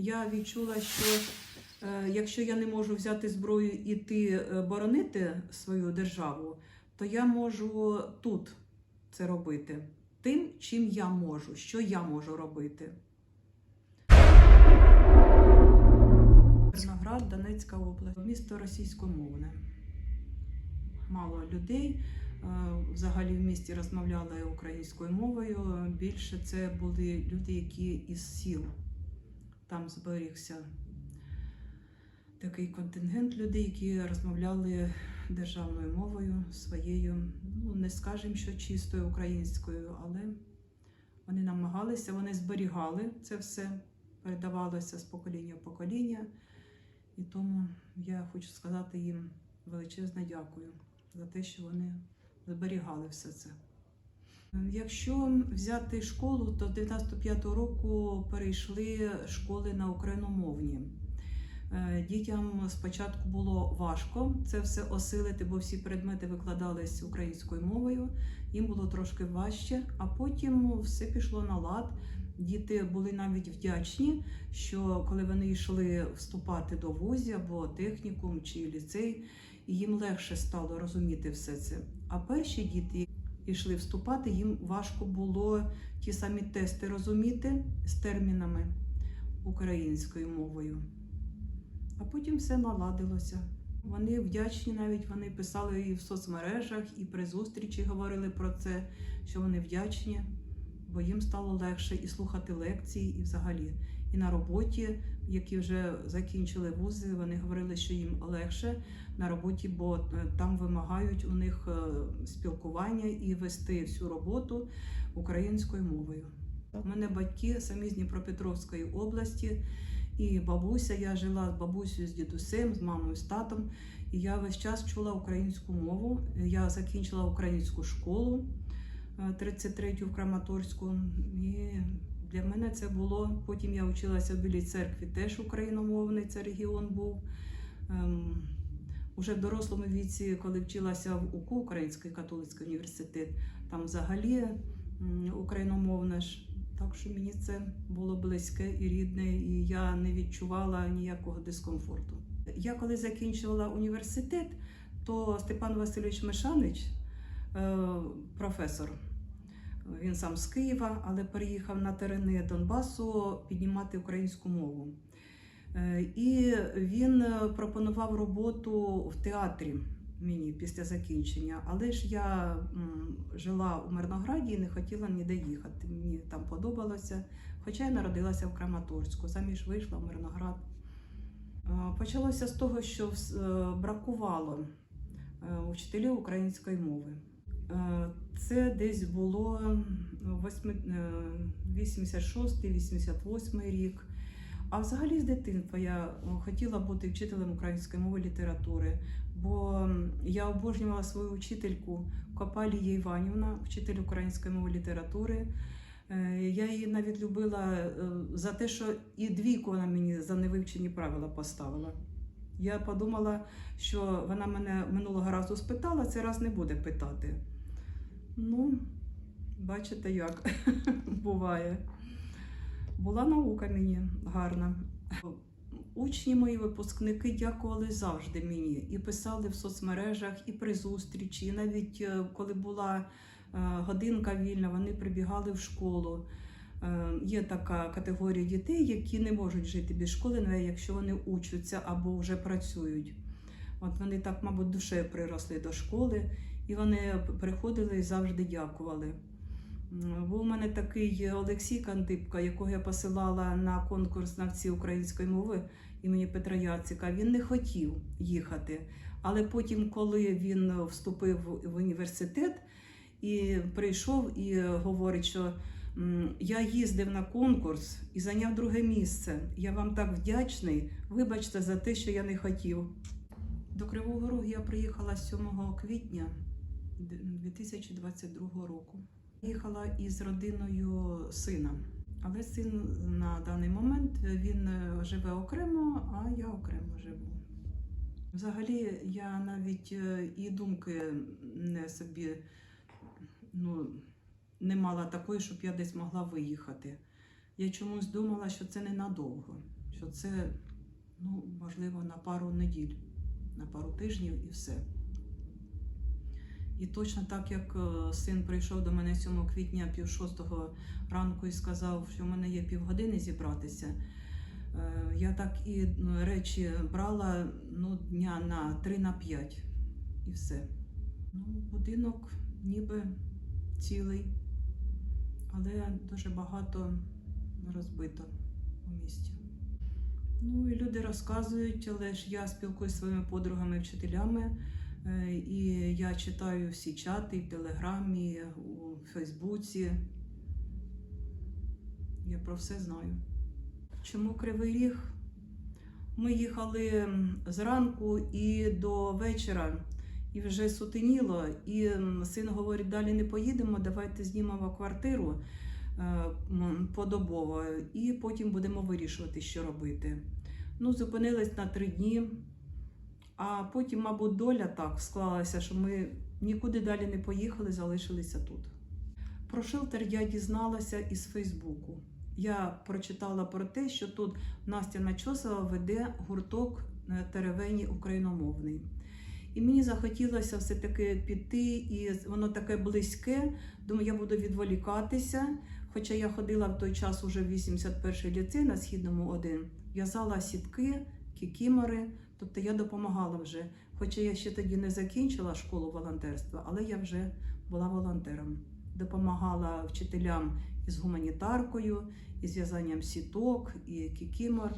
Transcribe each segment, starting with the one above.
я відчула, що е, якщо я не можу взяти зброю і йти е, боронити свою державу, то я можу тут це робити тим, чим я можу, що я можу робити. Мирноград, Донецька область, місто російськомовне. Мало людей. е, Взагалі в місті розмовляли українською мовою. Більше це були люди, які із сіл. Там зберігся такий контингент людей, які розмовляли державною мовою своєю, ну не скажемо, що чистою українською, але вони намагалися, вони зберігали це все, передавалося з покоління в покоління. І тому я хочу сказати їм величезне дякую за те, що вони зберігали все це. Якщо взяти школу, то з 95-го року перейшли школи на україномовні. Е, Дітям спочатку було важко це все осилити, бо всі предмети викладались українською мовою. Їм було трошки важче, а потім все пішло на лад. Діти були навіть вдячні, що коли вони йшли вступати до вузі або технікум чи ліцей, їм легше стало розуміти все це. А перші діти йшли вступати, їм важко було ті самі тести розуміти з термінами українською мовою. А потім все наладилося. Вони вдячні навіть вони писали і в соцмережах, і при зустрічі говорили про це, що вони вдячні, бо їм стало легше і слухати лекції, і взагалі. І на роботі, які вже закінчили вузи, вони говорили, що їм легше на роботі, бо е, там вимагають у них е, спілкування і вести всю роботу українською мовою. У мене батьки самі з Дніпропетровської області. І бабуся, я жила з бабусею, з дідусем, з мамою, з татом. І я весь час чула українську мову. Я закінчила українську школу е, 33-ю в Краматорську. І для мене це було. Потім я вчилася в Білій церкві, теж україномовний це регіон був. Ем, Уже в дорослому віці, коли вчилася в УКУ, Український католицький університет, там взагалі м, україномовне ж. Так що мені це було близьке і рідне, і я не відчувала ніякого дискомфорту. Я коли закінчувала університет, то Степан Васильович Мишанич, е, професор, він сам з Києва, але переїхав на терени Донбасу піднімати українську мову. Е, І він е, пропонував роботу в театрі мені після закінчення. Але ж я жила у Мирнограді і не хотіла ніде їхати. Мені там подобалося. Хоча я народилася в Краматорську, заміж вийшла в Мирноград. Е, Почалося з того, що бракувало учителів української мови. Е, Це десь було восьми- е, 86-88 рік. А взагалі з дитинства я е, хотіла бути вчителем української мови літератури, бо я обожнювала свою вчительку Копалія Іванівна, вчитель української мови літератури. Е, Я її навіть любила е, за те, що і двійку вона мені за невивчені правила поставила. Я подумала, що вона мене минулого разу спитала, цей раз не буде питати. Ну, бачите, як буває. Була наука мені гарна. Учні мої випускники дякували завжди мені і писали в соцмережах, і при зустрічі. І навіть е, коли була е, годинка вільна, вони прибігали в школу. Е, Є така категорія дітей, які не можуть жити без школи, навіть якщо вони учаться або вже працюють. От вони так, мабуть, душею приросли до школи, і вони приходили і завжди дякували. Був у мене такий Олексій Кантипка, якого я посилала на конкурс знавці української мови імені Петра Яцика. Він не хотів їхати. Але потім, коли він вступив в університет і прийшов і говорить, що я їздив на конкурс і зайняв друге місце. Я вам так вдячний. Вибачте за те, що я не хотів. До Кривого Рогу я приїхала 7 квітня 2022 року. Їхала із родиною сина, але син на даний момент він е, живе окремо, а я окремо живу. Взагалі, я навіть е, і думки не собі ну, не мала такої, щоб я десь могла виїхати. Я чомусь думала, що це ненадовго. що це ну, можливо на пару неділь, на пару тижнів і все. І точно так, як е, син прийшов до мене 7 квітня пів шостого ранку і сказав, що в мене є півгодини зібратися. е, Я так і ну, речі брала ну, дня на 3 на 5 і все. Ну, будинок ніби цілий, але дуже багато розбито у місті. Ну і люди розказують, але ж я спілкуюся зі своїми подругами, вчителями, е, і я читаю всі чати в Телеграмі, у Фейсбуці. Я про все знаю. Чому Кривий Ріг? Ми їхали зранку і до вечора, і вже сутеніло. І син говорить, далі не поїдемо, давайте знімемо квартиру е, подобово, і потім будемо вирішувати, що робити. Ну, зупинились на три дні, а потім, мабуть, доля так склалася, що ми нікуди далі не поїхали, залишилися тут. Про шелтер я дізналася із Фейсбуку. Я прочитала про те, що тут Настя Начосова веде гурток е, теревені україномовний. І мені захотілося все-таки піти, і воно таке близьке. Думаю, я буду відволікатися. Хоча я ходила в той час уже в 81-й ліцей на східному 1, в'язала сітки, кікімори, тобто я допомагала вже. Хоча я ще тоді не закінчила школу волонтерства, але я вже була волонтером. Допомагала вчителям із гуманітаркою, із в'язанням сіток і кікімор.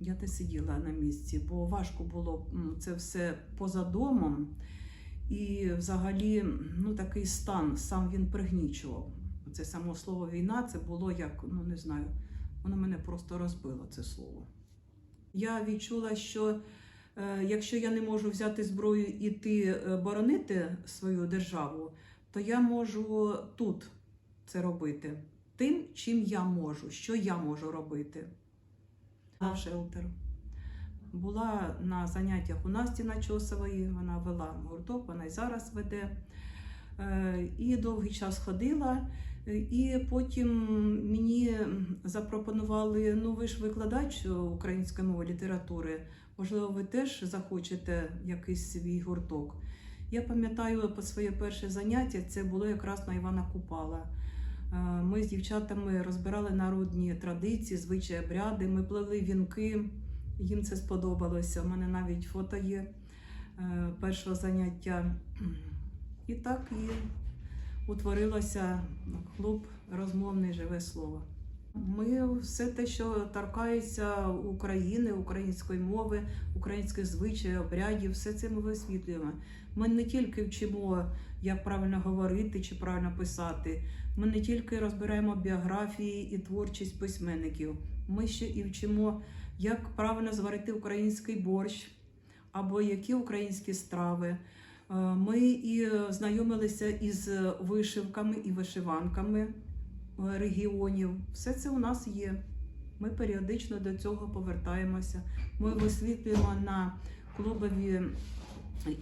Я те сиділа на місці, бо важко було це все поза домом. І взагалі ну, такий стан, сам він пригнічував. Це само слово війна, це було як, ну не знаю, воно мене просто розбило це слово. Я відчула, що е, якщо я не можу взяти зброю і йти е, боронити свою державу, то я можу тут це робити тим, чим я можу, що я можу робити. На шелтер. Була на заняттях у Насті Начосової, вона вела гурток, вона й зараз веде. Е, І довгий час ходила. І потім мені запропонували: ну ви ж викладач української мови літератури, можливо, ви теж захочете якийсь свій гурток. Я пам'ятаю по своє перше заняття, це було якраз на Івана Купала. Е, Ми з дівчатами розбирали народні традиції, звичаї, обряди, ми плели вінки. Їм це сподобалося. У мене навіть фото є е, першого заняття. І так і утворилося клуб розмовний живе слово. Ми все те, що торкається України, української мови, українських звичаїв, обрядів, все це ми висвітлюємо. Ми не тільки вчимо, як правильно говорити чи правильно писати. Ми не тільки розбираємо біографії і творчість письменників. Ми ще і вчимо, як правильно зварити український борщ або які українські страви. Е, Ми і знайомилися із вишивками і вишиванками е, регіонів. Все це у нас є. Ми періодично до цього повертаємося. Ми висвітлюємо на клубові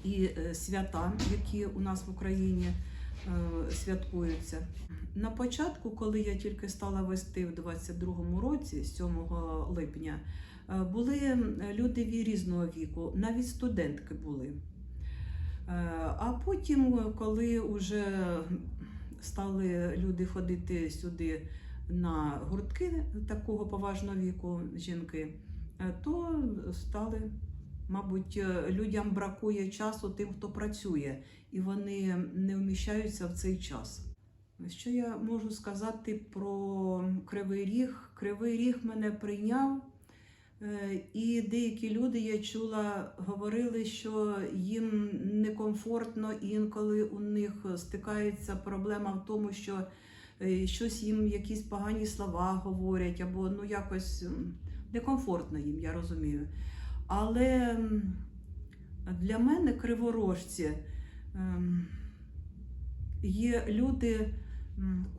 і е, свята, які у нас в Україні святкуються. На початку, коли я тільки стала вести в 22-му році, 7 липня, були люди різного віку, навіть студентки були. Е, А потім, коли вже стали люди ходити сюди на гуртки такого поважного віку жінки, е, то стали, мабуть, е, людям бракує часу тим, хто працює, і вони не вміщаються в цей час. Що я можу сказати про Кривий Ріг? Кривий Ріг мене прийняв. Е, І деякі люди, я чула, говорили, що їм некомфортно, інколи у них стикається проблема в тому, що е, щось їм якісь погані слова говорять, або ну якось некомфортно їм, я розумію. Але для мене криворожці ем, є люди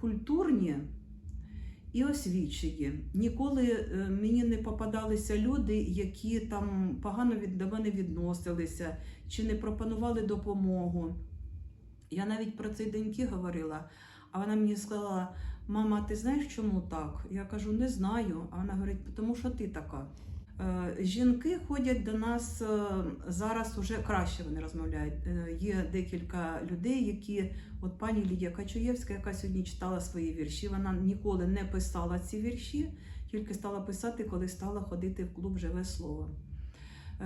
культурні і освічені. Ніколи е, мені не попадалися люди, які там погано до мене відносилися чи не пропонували допомогу. Я навіть про цей доньки говорила, а вона мені сказала: Мама, ти знаєш, чому так? Я кажу, не знаю. А вона говорить, тому що ти така. Е, Жінки ходять до нас е, зараз уже краще вони розмовляють. Е, Є декілька людей, які, от пані Лідія Качуєвська, яка сьогодні читала свої вірші, вона ніколи не писала ці вірші, тільки стала писати, коли стала ходити в клуб Живе слово.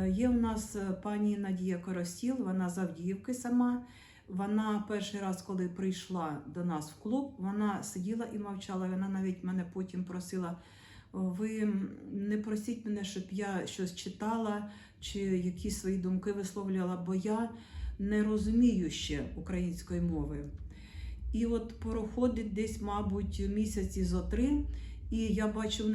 Є у нас пані Надія Коростіл, вона з Авдіївки сама. Вона перший раз, коли прийшла до нас в клуб, вона сиділа і мовчала. Вона навіть мене потім просила: ви не просіть мене, щоб я щось читала чи якісь свої думки висловлювала, бо я не розумію ще української мови. І от проходить десь, мабуть, місяці зо три, і я бачу в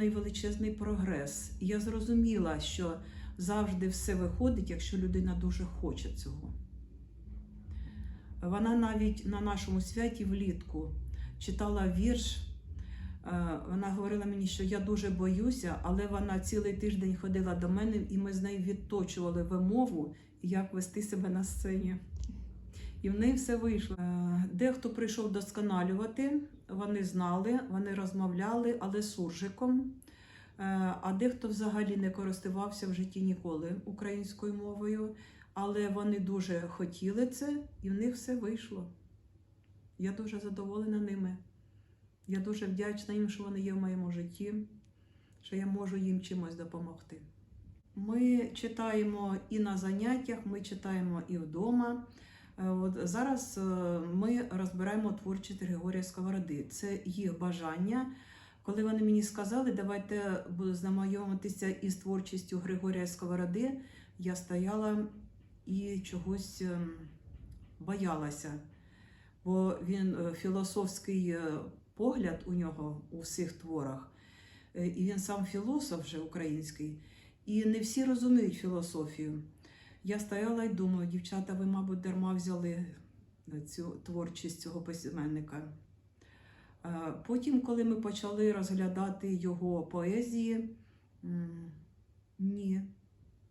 прогрес. Я зрозуміла, що завжди все виходить, якщо людина дуже хоче цього. Вона навіть на нашому святі влітку читала вірш. Е, Вона говорила мені, що я дуже боюся, але вона цілий тиждень ходила до мене, і ми з нею відточували вимову, як вести себе на сцені. І в неї все вийшло. Е, Дехто прийшов досконалювати, вони знали, вони розмовляли, але суржиком. Е, А дехто взагалі не користувався в житті ніколи українською мовою, але вони дуже хотіли це, і в них все вийшло. Я дуже задоволена ними. Я дуже вдячна їм, що вони є в моєму житті, що я можу їм чимось допомогти. Ми читаємо і на заняттях, ми читаємо і вдома. Е, От зараз е, ми розбираємо творчість Григорія Сковороди. Це їх бажання. Коли вони мені сказали, давайте знайомитися із творчістю Григорія Сковороди, я стояла і чогось ем, боялася, бо він е, філософський погляд у нього у всіх творах, Е, і він сам філософ вже український, і не всі розуміють філософію. Я стояла і думаю, дівчата, ви, мабуть, дарма взяли цю творчість цього письменника. Е, Потім, коли ми почали розглядати його поезії, ні,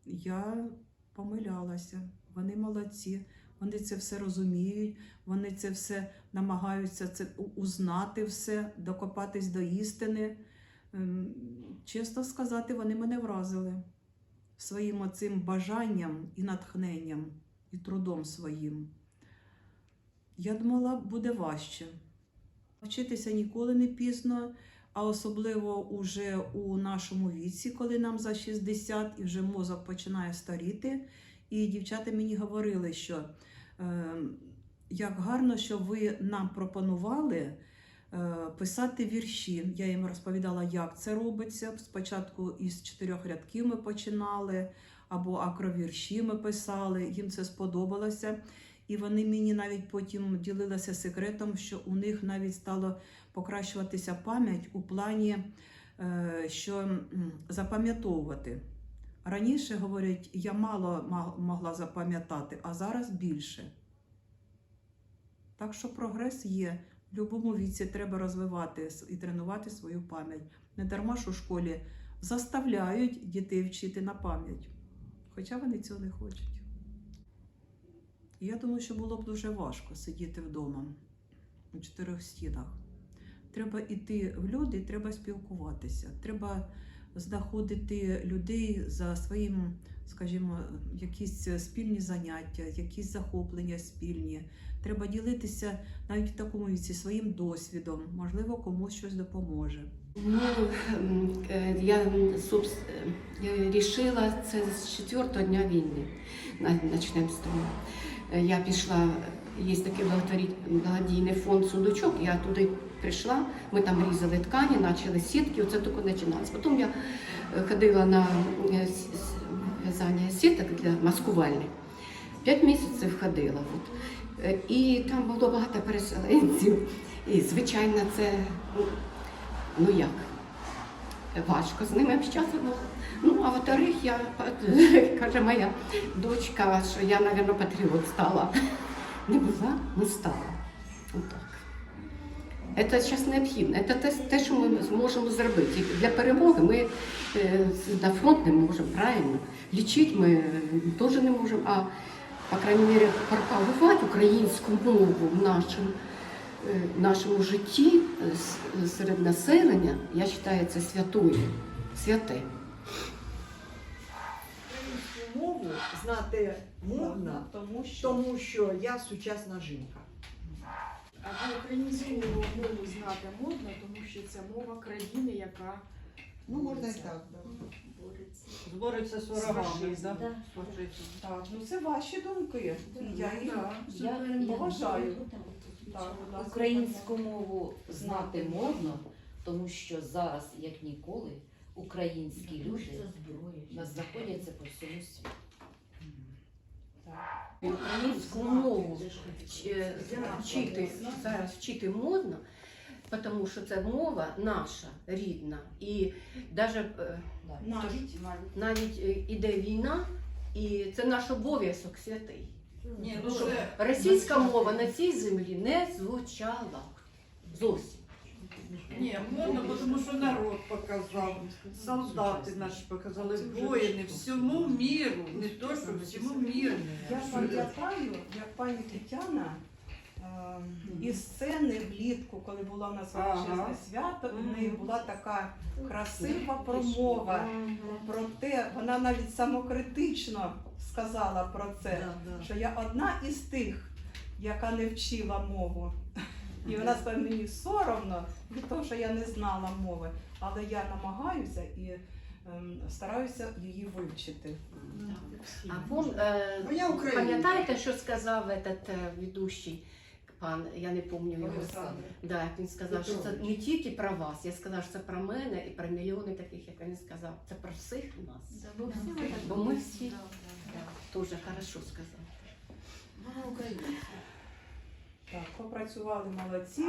я помилялася. Вони молодці, вони це все розуміють, вони це все намагаються це узнати все, докопатись до істини. Ем, Чесно сказати, вони мене вразили своїм оцим бажанням і натхненням, і трудом своїм. Я думала, буде важче. Вчитися ніколи не пізно, а особливо уже у нашому віці, коли нам за 60 і вже мозок починає старіти. І дівчата мені говорили, що е, як гарно, що ви нам пропонували е, писати вірші. Я їм розповідала, як це робиться. Спочатку із чотирьох рядків ми починали, або акровірші ми писали. Їм це сподобалося. І вони мені навіть потім ділилися секретом, що у них навіть стало покращуватися пам'ять у плані, е, що запам'ятовувати. Раніше, говорять, я мало могла запам'ятати, а зараз більше. Так що прогрес є. В будь-якому віці треба розвивати і тренувати свою пам'ять. Не дарма ж у школі заставляють дітей вчити на пам'ять, хоча вони цього не хочуть. Я думаю, що було б дуже важко сидіти вдома у чотирьох стінах. Треба йти в люди, треба спілкуватися. Треба знаходити людей за своїм, скажімо, якісь спільні заняття, якісь захоплення спільні. Треба ділитися навіть в такому віці своїм досвідом. Можливо, комусь щось допоможе. Ну, м, е, я собс- е, це з четвертого дня війни. Начнемо з того. Е, Я пішла, є такий благодійний фонд сундучок, я туди прийшла, ми там різали ткані, почали сітки, оце тільки починалося. Потім я е, ходила на е, в'язання сіток для маскувальних. П'ять місяців ходила. От. Е, І там було багато переселенців. І, звичайно, це ну, ну як? Важко з ними общатися. Ну, а во-вторых, я, каже моя дочка, що я, мабуть, патріот стала. Не була, не стала. Отак. Це зараз необхідно. Це те, те, що ми зможемо зробити. І Для перемоги ми е, на фронт не можемо, правильно? Лічити ми е, теж не можемо, а, по крайній мірі, пропагувати українську мову нашим е, нашому житті серед населення, я вважаю, це святою, святе. Українську мову знати модно, тому що тому що я сучасна жінка. А українську мову знати модно, тому що це мова країни, яка Ну, можна і так. да. бореться. Збореться з ворогами, да? Да. Так, ну це ваші думки. Я їх Я, поважаю. я Так, будь ласка, Українську мову знати модно, тому що зараз, як ніколи, українські люди нас знаходяться по всьому світу. Українську мову вчити зараз вчити модно, тому що це мова наша, рідна. І навіть, Навіть навіть е, іде війна, і це наш обов'язок святий. Ні, ну російська мова на цій землі не звучала зовсім. Ні, модно, тому що народ показав, солдати наші показали, воїни всьому міру, не то, що всьому міру. Я пам'ятаю, як пані Тетяна е, із сцени влітку, коли була у нас величезне Ага. свято, і в неї була така красива промова про те, вона навіть самокритично сказала про це, що я одна із тих, яка не вчила мову. І вона сказала, мені соромно від того, що я не знала мови, але я намагаюся і ем, стараюся її вивчити. А пом, е, Ну, я українка. пам'ятаєте, що сказав этот е, ведущий пан, я не пам'ятаю його. Олександр. Да, як він сказав, що це не тільки про вас, я сказав, що це про мене і про мільйони таких, як він сказав. Це про всіх нас. Да, бо всі ми так Бо ми всі Да, да. дуже хорошо сказав. Вона українська. Так, попрацювали молодці.